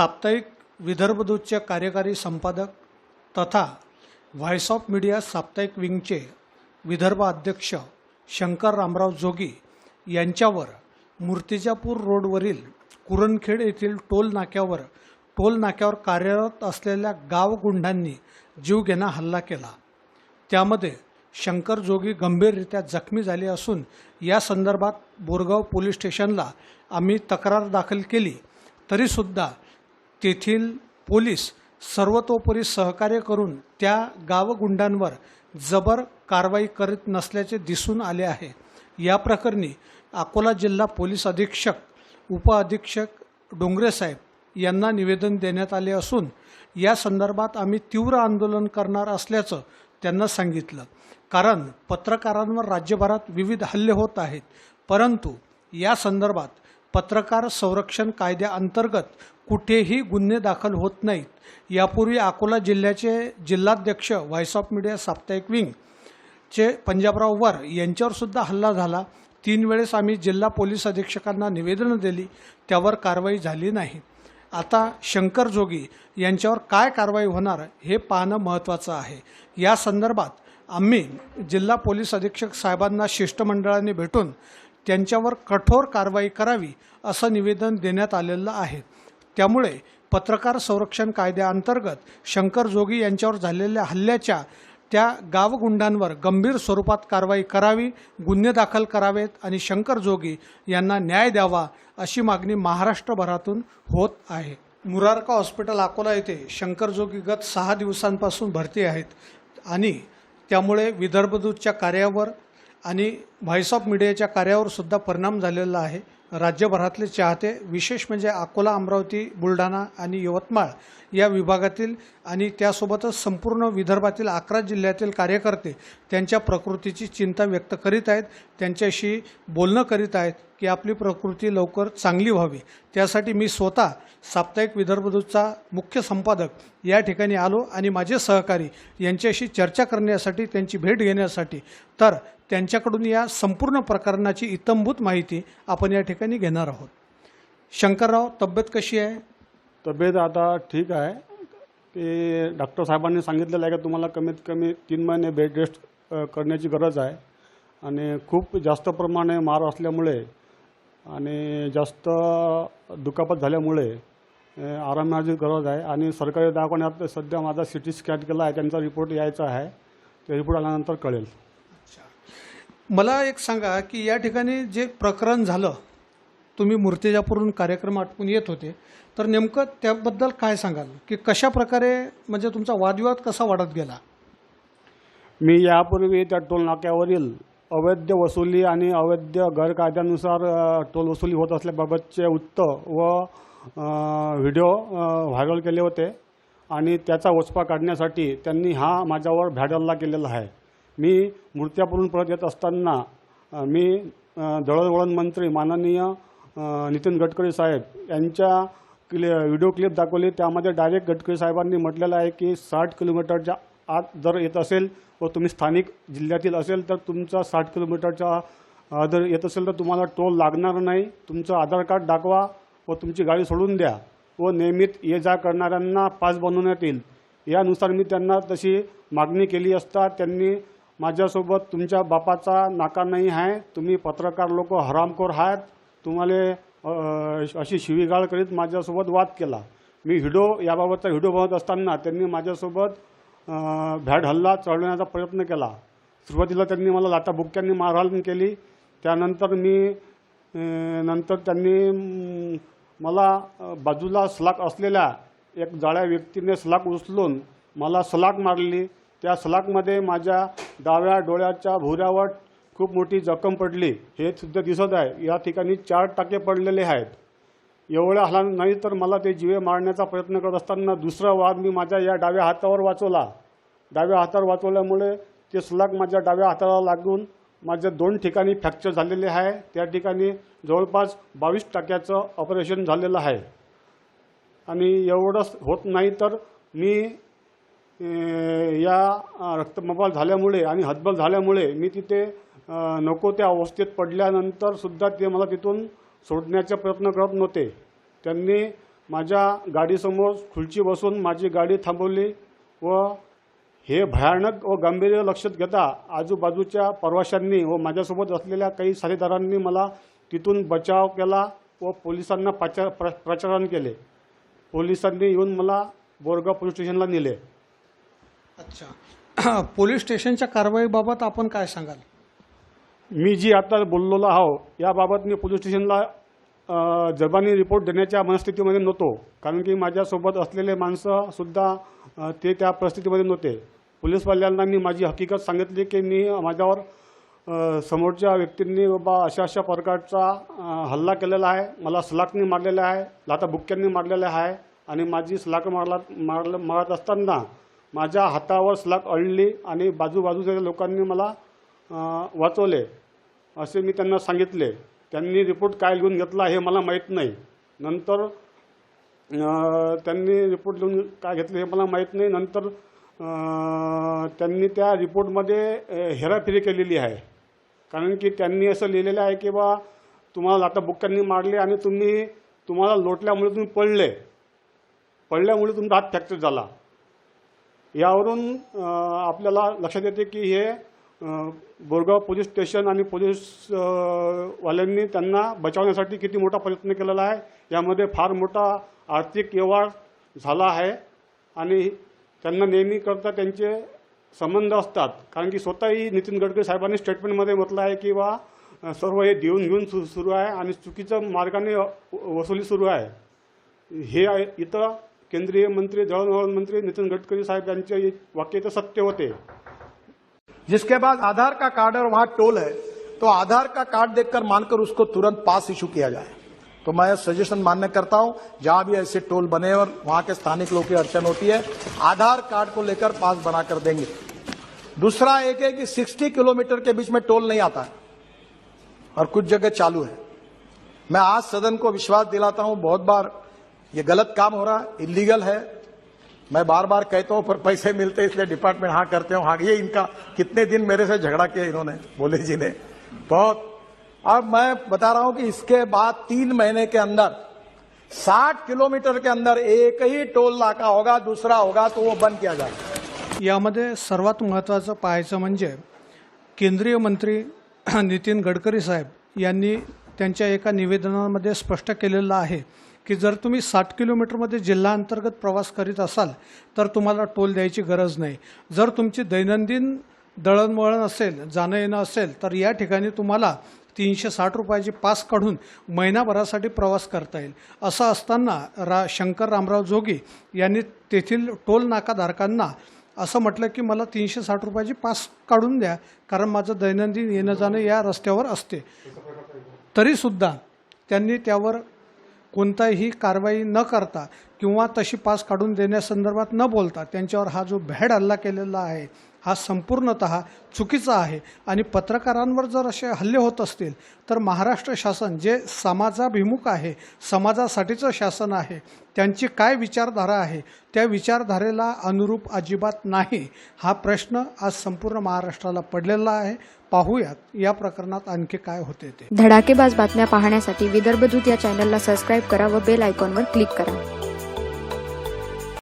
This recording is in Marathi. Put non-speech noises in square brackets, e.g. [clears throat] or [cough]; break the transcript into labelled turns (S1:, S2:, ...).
S1: साप्ताहिक विदर्भदूतचे कार्यकारी संपादक तथा व्हॉइस ऑफ मीडिया साप्ताहिक विंगचे विदर्भ अध्यक्ष शंकर रामराव जोगी यांच्यावर मूर्तिजापूर रोडवरील कुरणखेड येथील टोल नाक्यावर टोल नाक्यावर कार्यरत असलेल्या गावगुंडांनी जीवघेणा हल्ला केला. त्यामध्ये शंकर जोगी गंभीररित्या जखमी झाले असून या संदर्भात बोरगाव पोलीस स्टेशनला आम्ही तक्रार दाखल केली. तरीसुद्धा तेथील पोलीस सर्वतोपरी सहकार्य करून त्या गावगुंडांवर जबर कारवाई करीत नसल्याचे दिसून आले आहे. या प्रकरणी अकोला जिल्हा पोलीस अधीक्षक उपअधीक्षक डोंगरेसाहेब यांना निवेदन देण्यात आले असून या संदर्भात आम्ही तीव्र आंदोलन करणार असल्याचं त्यांना सांगितलं. कारण पत्रकारांवर राज्यभरात विविध हल्ले होत आहेत. परंतु या संदर्भात पत्रकार संरक्षण कायद्याअंतर्गत कुठेही गुन्हे दाखल होत नाहीत. यापूर्वी अकोला जिल्ह्याचे जिल्हाध्यक्ष व्हॉइस ऑफ मीडिया साप्ताहिक विंग चे पंजाबराव वर यांच्यावर सुद्धा हल्ला झाला. तीन वेळेस आम्ही जिल्हा पोलीस अधीक्षकांना निवेदनं दिली. त्यावर कारवाई झाली नाही. आता शंकर जोगी यांच्यावर काय कारवाई होणार हे पाहणं महत्त्वाचं आहे. या संदर्भात आम्ही जिल्हा पोलीस अधीक्षक साहेबांना शिष्टमंडळाने भेटून त्यांच्यावर कठोर कारवाई करावी असं निवेदन देण्यात आलेलं आहे. त्यामुळे पत्रकार संरक्षण कायद्याअंतर्गत शंकर जोगी यांच्यावर झालेल्या हल्ल्याच्या त्या गावगुंडांवर गंभीर स्वरूपात कारवाई करावी गुन्हे दाखल करावेत आणि शंकर जोगी यांना न्याय द्यावा अशी मागणी महाराष्ट्रभरातून होत आहे. मुरारका हॉस्पिटल अकोला येथे शंकर जोगी गत सहा दिवसांपासून भरती आहेत आणि त्यामुळे विदर्भदूतच्या कार्यावर आणि व्हॉइस ऑफ मीडियाच्या कार्यावर सुद्धा परिणाम झालेला आहे. राज्यभरातले चाहते विशेष म्हणजे अकोला अमरावती बुलढाणा आणि यवतमाळ या विभागातील आणि त्यासोबतच संपूर्ण विदर्भातील अकरा जिल्ह्यातील कार्यकर्ते त्यांच्या प्रकृतीची चिंता व्यक्त करीत आहेत. त्यांच्याशी बोलणं करीत आहेत की आपली प्रकृती लवकर चांगली व्हावी. त्यासाठी मी स्वतः साप्ताहिक विदर्भदूतचा मुख्य संपादक या ठिकाणी आलो आणि माझे सहकारी यांच्याशी चर्चा करण्यासाठी त्यांची भेट घेण्यासाठी. तर त्यांच्याकडून या संपूर्ण प्रकरणाची इतंभूत माहिती आपण या ठिकाणी घेणार आहोत. शंकरराव तब्येत कशी आहे?
S2: तब्येत आता ठीक आहे. की डॉक्टर साहेबांनी सांगितलेलं आहे की तुम्हाला कमीत कमी तीन महिने बेड रेस्ट करण्याची गरज आहे. आणि खूप जास्त प्रमाणे मार असल्यामुळे आणि जास्त दुखापत झाल्यामुळे आरामाची गरज आहे. आणि सरकारी दवाखान्यात सध्या माझा सी टी स्कॅन केला आहे. त्यांचा रिपोर्ट यायचा आहे. ते रिपोर्ट आल्यानंतर कळेल.
S1: मला एक सांगा की या ठिकाणी जे प्रकरण झालं तुम्ही मूर्तिजापूरून कार्यक्रम आटपून येत होते तर नेमकं त्याबद्दल काय सांगाल? की कशा प्रकारे म्हणजे तुमचा वादविवाद कसा वाढत गेला?
S2: मी यापूर्वी त्या टोल नाक्यावरील अवैध वसुली आणि अवैध गैरकायद्यानुसार टोल वसुली होत असल्याबाबतचे वृत्त व व्हिडिओ व्हायरल केले होते. आणि त्याचा वचपा काढण्यासाठी त्यांनी हा माझ्यावर भ्याड केलेला आहे. मी मूर्त्यापूरून परत येत असताना मी दळणवळण मंत्री माननीय नितीन गडकरी साहेब यांच्या क्लि व्हिडिओ क्लिप दाखवली. त्यामध्ये डायरेक्ट गडकरी साहेबांनी म्हटलेलं आहे की साठ किलोमीटरच्या आत जर येत असेल व तुम्ही स्थानिक जिल्ह्यातील असेल तर तुमचा साठ किलोमीटरच्या जर येत असेल तर तुम्हाला टोल लागणार नाही. तुमचं आधार कार्ड दाखवा व तुमची गाडी सोडून द्या व नियमित ये जा करणाऱ्यांना पास बनवण्यात येईल. यानुसार मी त्यांना तशी मागणी केली असता त्यांनी माझ्यासोबत तुमच्या बापाचा नाका नाही आहे. तुम्ही पत्रकार लोक हरामखोर आहात. तुम्हाला अशी शिवीगाळ करीत माझ्यासोबत वाद केला. मी हिडो याबाबतचा हिडो बनवत असताना त्यांनी माझ्यासोबत अ, भ्याड हल्ला चढवण्याचा प्रयत्न केला. सुरुवातीला त्यांनी मला लाटाबुक्क्यांनी मारहाण केली. त्यानंतर मी नंतर त्यांनी मला बाजूला सलाक असलेल्या एक जाळ्या व्यक्तीने सलाक उचलून मला सलाक मारली. त्या सलाकमध्ये माझ्या डाव्या डोळ्याच्या भुऱ्यावर खूप मोठी जखम पडली. हे सुद्धा दिसत आहे. या ठिकाणी चार टाके पडलेले आहेत. एवढ्या हला नाही तर मला ते जीवे मारण्याचा प्रयत्न करत असताना दुसरा वाद मी माझ्या या डाव्या हातावर वाचवला. डाव्या हातावर वाचवल्यामुळे ते सलाग माझ्या डाव्या हाताला लागून माझ्या दोन ठिकाणी फ्रॅक्चर झालेले आहे. त्या ठिकाणी जवळपास बावीस टाक्याचं ऑपरेशन झालेलं आहे. आणि एवढंच होत नाही तर मी या रक्तमबाल झाल्यामुळे आणि हतबल झाल्यामुळे मी तिथे नको त्या अवस्थेत पडल्यानंतर सुद्धा ते मला तिथून सोडण्याचा प्रयत्न करत नव्हते. त्यांनी माझ्या गाडीसमोर खुर्ची बसून माझी गाडी थांबवली व हे भयानक व गांभीर्य लक्षात घेता आजूबाजूच्या प्रवाशांनी व माझ्यासोबत असलेल्या काही साथीदारांनी मला तिथून बचाव केला व पोलिसांना पाचा प्र प्रचारण केले. पोलिसांनी येऊन मला बोरगाव पोलीस स्टेशनला नेले.
S1: अच्छा. [clears throat] पोलीस स्टेशनच्या कारवाईबाबत आपण काय सांगाल?
S2: मी जी आता बोललेलो आहो याबाबत मी पोलीस स्टेशनला जबानी रिपोर्ट देण्याच्या मनस्थितीमध्ये नव्हतो. कारण की माझ्यासोबत असलेले माणसंसुद्धा ते त्या परिस्थितीमध्ये नव्हते. पोलीसवाल्यांना मी माझी हकीकत सांगितली की मी माझ्यावर समोरच्या व्यक्तींनी बाबा अशा अशा प्रकारचा हल्ला केलेला आहे. मला सलाखनी मारलेला आहे लाता बुक्क्यांनी मारलेला आहे आणि माझी सलाख मारला मारलं मारत असताना माझ्या हातावर सलाख अडली आणि बाजूबाजूच्या लोकांनी मला वाचवले असे मी त्यांना सांगितले. त्यांनी रिपोर्ट काय लिहून घेतला हे मला माहीत नाही. नंतर त्यांनी रिपोर्ट लिहून काय घेतलं हे मला माहीत नाही. नंतर त्यांनी त्या रिपोर्टमध्ये हेराफेरी केलेली आहे. कारण की त्यांनी असं लिहिलेलं आहे की बा तुम्हाला आता बुक्कांनी मारले आणि तुम्ही तुम्हाला लोटल्यामुळे तुम्ही पडले. पडल्यामुळे तुमचा हात फ्रॅक्चर झाला. यावरून आपल्याला लक्षात येते की हे बोरगाव पोलीस स्टेशन आणि पोलीसवाल्यांनी वाल्यांनी त्यांना बचावण्यासाठी किती मोठा प्रयत्न केलेला आहे यामध्ये फार मोठा आर्थिक व्यवहार झाला आहे आणि त्यांना नेहमीकरता त्यांचे संबंध असतात. कारण की स्वतःही नितीन गडकरी साहेबांनी स्टेटमेंटमध्ये म्हटलं आहे की बा सर्व हे देऊन घेऊन सु सुरू आहे आणि चुकीचं मार्गाने वसुली सुरू आहे. हे इथं केंद्रीय मंत्री दळणवळण मंत्री नितीन गडकरी साहेब वाक्य इथं सत्य होते.
S3: जिसके बाद आधार का कार्ड और वहाँ टोल है तो आधार का कार्ड देखकर मानकर उसको तुरंत पास इशू किया जाए। तो मैं सजेशन मान्य करता हूँ, जहाँ भी ऐसे टोल बने और वहाँ के स्थानिक लोगों की अड़चन होती है, आधार कार्ड को लेकर पास बनाकर देंगे। दूसरा एक है कि 60 किलोमीटर के बीच में टोल नहीं आता है, और कुछ जगह चालू है। मैं आज सदन को विश्वास दिलाता हूँ, बहुत बार ये गलत काम हो रहा है इलीगल है। मैं बार बार कहता हूं पर पैसे मिलते इसलिए डिपार्टमेंट हाँ करते हो हाँ ये इनका कितने दिन मेरे से झगड़ा किया इन्होंने बोले जी ने। बहुत। अब मैं बता रहा हूं कि इसके बाद तीन महीने के अंदर 60 किलोमीटर के अंदर एक ही टोल नाका होगा दूसरा होगा तो वो बंद किया जाएगा
S1: यामध्ये सर्वात महत्त्वाचं पाहायचं म्हणजे केंद्रीय मंत्री नितीन गडकरी साहेब यांनी त्यांच्या एका निवेदनामध्ये स्पष्ट केलेलं आहे की जर तुम्ही साठ किलोमीटरमध्ये जिल्हा अंतर्गत प्रवास करीत असाल तर तुम्हाला टोल द्यायची गरज नाही. जर तुमची दैनंदिन दळणवळण असेल जाणं येणं असेल तर या ठिकाणी तुम्हाला तीनशे साठ रुपयाची पास काढून महिनाभरासाठी प्रवास करता येईल. असं असताना रा शंकर रामराव जोगी यांनी तेथील टोल नाकाधारकांना असं म्हटलं की मला तीनशे साठ रुपयाची पास काढून द्या कारण माझं दैनंदिन येणं जाणं या रस्त्यावर असते. तरीसुद्धा त्यांनी त्यावर कोणताही कारवाई न करता किंवा तशी पास काढून देण्यासंदर्भात न बोलता त्यांच्यावर हा जो भॅड हल्ला केलेला आहे हा संपूर्णत चुकीचा आहे. आणि पत्रकारांवर जर असे हल्ले होत असतील तर महाराष्ट्र शासन जे समाजाभिमुख आहे समाजासाठीचं शासन आहे त्यांची काय विचारधारा आहे त्या विचारधारेला अनुरूप अजिबात नाही. हा प्रश्न आज संपूर्ण महाराष्ट्राला पडलेला आहे. पाहूयात या प्रकरणात आणखी काय होते ते.
S4: धडाकेबाज बातम्या पाहण्यासाठी विदर्भदूत या चॅनलला सबस्क्राईब करा व बेल आयकॉनवर क्लिक करा.